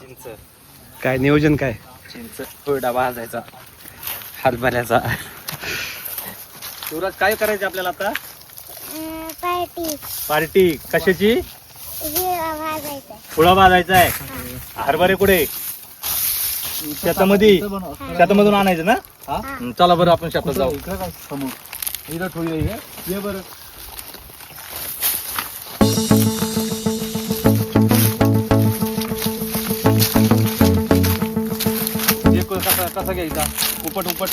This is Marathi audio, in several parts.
चिंच. काय नियोजन काय? चिंच. थोडा भाजायचा. हरभऱ्याचा शिवराज काय करायचं आपल्याला आता? पार्टी. पार्टी. कशाची? वाजायचं फुळा भाजायचा आहे. हरभरे कुठे? शेतामध्ये. शेतामधून आणायचं ना? हं, चला बरं आपण शेतात जाऊ. इथं ठेवूया हे. ये बरं. हे कसा कसा घ्यायचा? उपट उपट.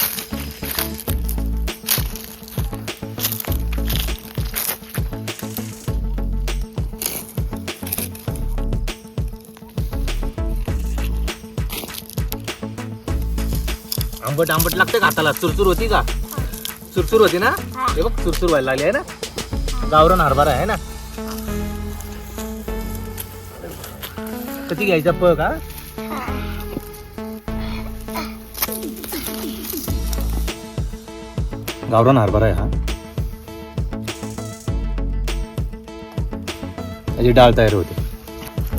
आंबट आंबट लागते का हाताला? चुरचुर होती का? चुरचुर होती ना? हे बघ चुरचुर व्हायला लागली आहे ना? गावरण हरभरा आहे ना? कधी घ्यायचा प का गावरान हरभरा आहे हा. त्याची डाळ तयार होते.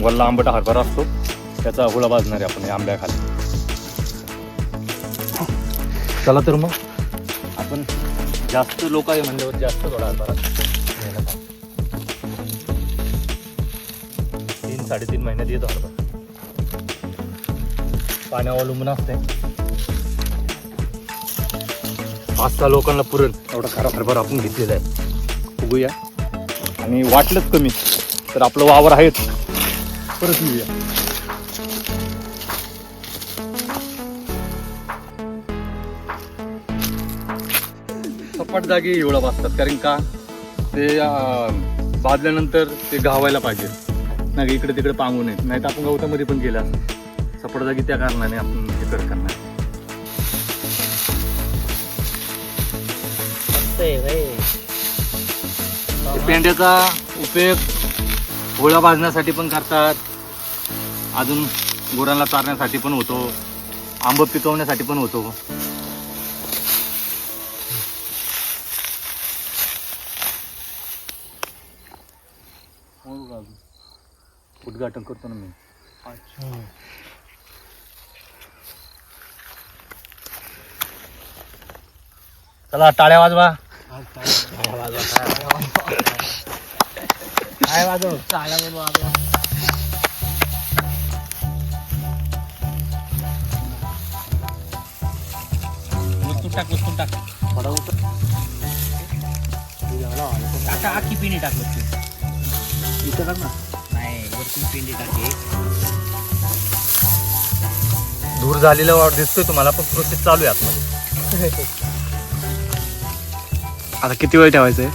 वल्ला आंबट हरभरा असतो. त्याचा हुळा भाजणार आहे आपण या आंब्याखाली चला तर मग. आपण जास्त लोक आहे म्हणल्यावर जास्त थोडा हरभरा. तीन साडेतीन महिन्यात येतो हरभरा. पाण्यावर अवलंबून असते. पाच सहा लोकांना पुरण. एवढा खरा हरभरा आपण घेतलेला आहे. बघूया. आणि वाटलंच कमी. तर आपलं वावर आहेच परत येऊया. सपाट जागी एवढा वाचतात कारण का? ते बाजल्यानंतर ते गावायला पाहिजे. नाही इकडे तिकडे पांगू नयेत नाही तर आपण गवतामध्ये पण गेला सपाट जागी त्या कारणाने आपण हे पेंड्याचा उपयोग गोळा भाजण्यासाठी पण करतात. अजून गुरांना चारण्यासाठी पण होतो. आंब पिकवण्यासाठी पण होतो. उद्घाटन करतो ना मी. चला टाळ्या वाजवा. काय वाजव चाळ्या वाजव उचलून टाक उचलून टाक आखी पिणी टाक वरती. इथं टाक ना नाही वरती पिंडी टाके दूर झालेला वाढ दिसतोय तुम्हाला पण प्रोसेस चालू आहे आतमध्ये आता किती वेळ ठेवायचं आहे?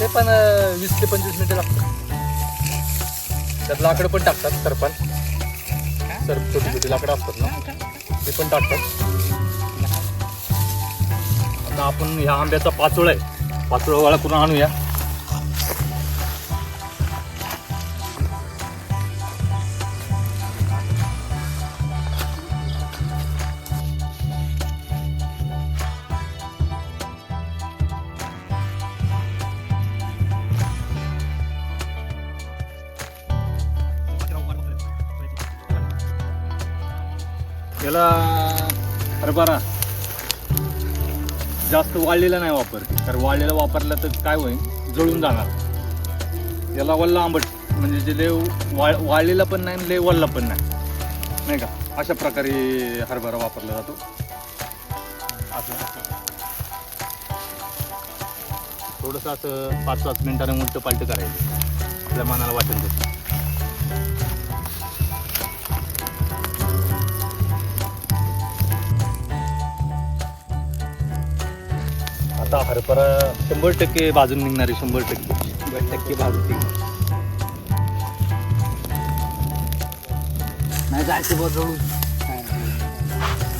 ते पण अं, वीस ते पंचवीस मिनिटं लागतात. त्यात लाकडं पण टाकतात सरपण सर छोटी छोटी लाकडं असतात ना. ते पण टाकतात. आता आपण ह्या आंब्याचा पाचोळा आहे. पाचोळा वाळा करून आणूया? त्याला हरभरा जास्त वाळलेला नाही वापर. तर वाळलेला वापरला तर काय होईल? जळून जाणार. याला वल्ला आंबट म्हणजे जे लय वाळ वाळलेला पण नाही लय वल्ला पण नाही. नाही का? अशा प्रकारे हरभरा वापरला जातो. असं थोडंसं असं पाच सात मिनिटाने उलट पालट करायचं. आपल्या मनाला वाटेल आता हरभरा शंभर टक्के भाजून निघणारे शंभर टक्के. शंभर टक्के भाजून. नाही जायचं बघ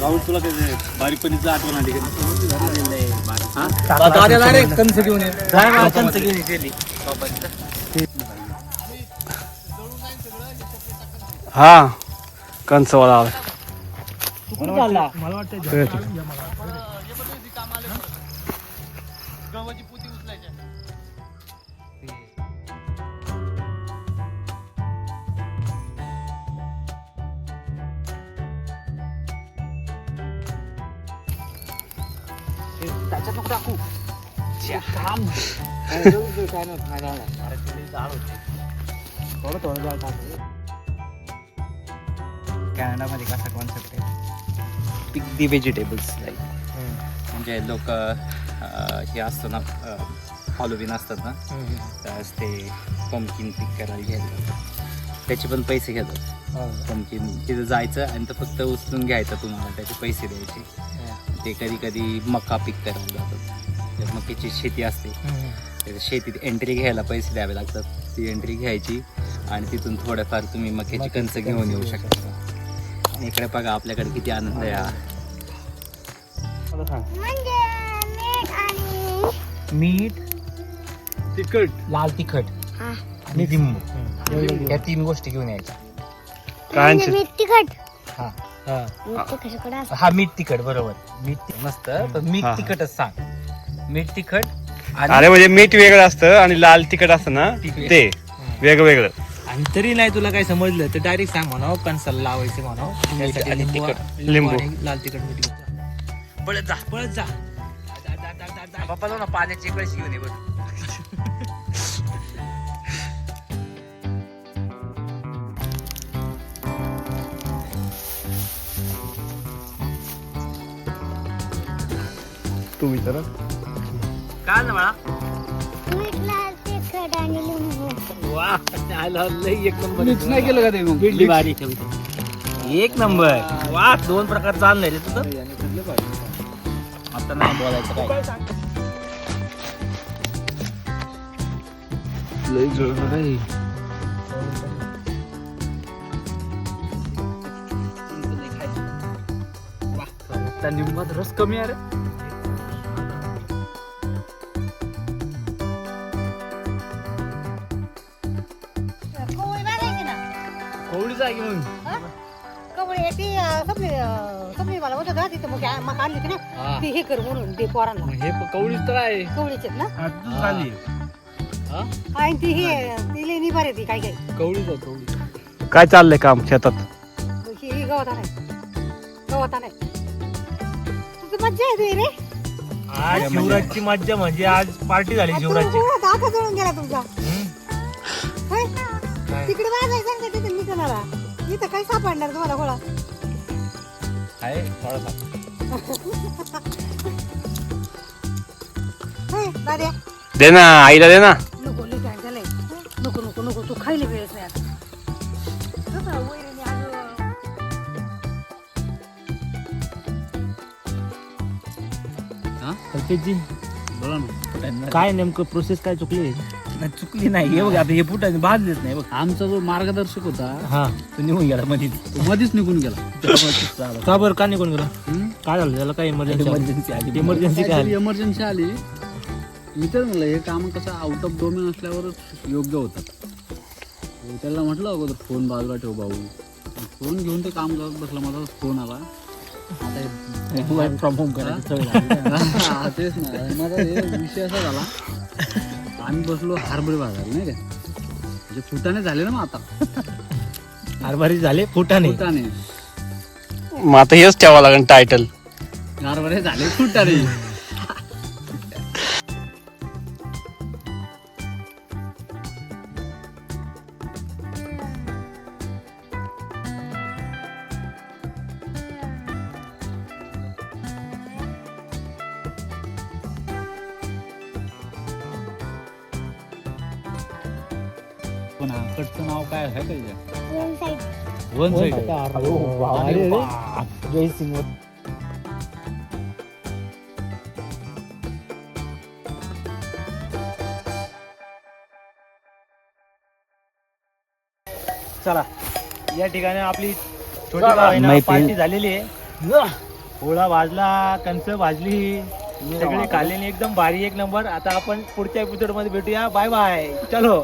राहुल तुला काय बारीकपणीचं आठवण आली का? घेऊन ये. हा कंचवाला मला वाटतं त्याच्यात नको टाकू. काय नाही. थोडं थोडं टाकू. कॅनडामध्ये कसा कॉन्सेप्ट आहे? पिक दी व्हेजिटेबल्स लाईक म्हणजे लोक हे असतं ना हॉलोविन असतात ना त्यावेळेस ते पंपकिन पिक करायला घ्यायला. त्याचे पण पैसे घेतात. पंपकिन तिथं जायचं आणि तर फक्त उचलून घ्यायचं तुम्हाला त्याचे पैसे द्यायचे. ते कधी कधी मका पिक करायला जातात तर मक्याची शेती असते त्या शेतीत एंट्री घ्यायला पैसे द्यावे लागतात. ती एंट्री घ्यायची आणि तिथून थोडंफार तुम्ही मक्याची कणसं घेऊन येऊ शकता. आणि इकडे बघा आपल्याकडे किती आनंद आहे हा. म्हणजे मीठ आणि मीठ तिखट. लाल तिखट हा. आणि लिंबू. या तीन गोष्टी घेऊन यायच्या. काय म्हणजे मीठ तिखट. हा. हा. मीठ तिखट? हा बरोबर. मीठ ति- मस्त. पण मीठ हा, हा. तिखटच सांग. मीठ तिखट अरे म्हणजे मीठ वेगळं असतं आणि लाल तिखट असतं ना. ते वेगळं. वेगळं आणि तरी नाही तुला काय समजलं तर डायरेक्ट सांग म्हणा कणसाला लावायचे म्हणा त्यासाठी आणि लिंबू- लाल तिखट मीठ. पळत जा पळत जा. बाप्पा जाऊ ना पाण्याची कळशी घेऊन ये बघ तू विचार काय ना बाळा? वा आलं, लई एक नंबर मिक्स नाही केलं का ते मग? भारी एक नंबर. वा दोन प्रकार चाललंय रे तुझं. आता नाही बोलायचं काय. लई जुळलं लिंबात रस कमी आहे रे. घेऊन कवळी ती सपली सपली मला होतं ना तिथं मग मग आणली की हा. ना ती हे कर म्हणून ते पोरांना मग हे कवळीच तर आहे कवळीचे ना झाली आणि ती हे ती लई निभार ती काय काय कवळीच आहे कवळी काय चाललंय काम शेतात ही ही गवता नाही गवता नाही तुझं मज्जा येते रे आज शिवराजची मज्जा म्हणजे आज पार्टी झाली शिवराजची दाखा जळून गेला तुमचा? तिकडे वाजायचं सांगते तिथे निघणारा इथं काय सापडणार तुम्हाला गोळा? आहे थोडासा होय दाद्या. दे ना आईला दे ना. नको लई काय झालंय? नको नको नको तू खायला वेळच नाही आता. कसं कल्पेशजी बोला ना. काय नेमकं प्रोसेस काय चुकली? चुकली नाही. हे बघ आता हे फुटाने भाजलेच नाही बघ. आमचा जो मार्गदर्शक होता हा. तो निघून गेला मध्ये तो मध्येच निघून गेला. का बरं का निघून गेला? काय झालं त्याला? काय इमर्जन्सी इमर्जन्सी आली? इमर्जन्सी काय आली? इमर्जन्सी आली. मी तर म्हणलं हे काम कसं आउट ऑफ डोमेन असल्यावरच योग्य होतात त्याला म्हटलं अगोदर फोन बाजूला ठेव भाऊ. फोन घेऊन ते काम करत बसला माझा फोन आला. आता फ्रॉम होम करायचं सवय हा, तेच ना. माझा हे विषय असा झाला. आम्ही बसलो हारबळे बाजार नाही का? म्हणजे फुटाने झाले ना मग आता. हरभरी झाले फुटाने फुटाने मग आता हेच ठेवावं लागेल टायटल हारभरे झाले फुटाने पण हा कडचं नाव काय आहे का one side one Jai Singh चला या ठिकाणी आपली छोटी पार्टी झालेली आहे. पोळा भाजला कंच भाजली सगळे खाल्लेली एकदम भारी एक नंबर. आता आपण पुढच्या एपिसोडमध्ये भेटूया. बाय बाय चलो.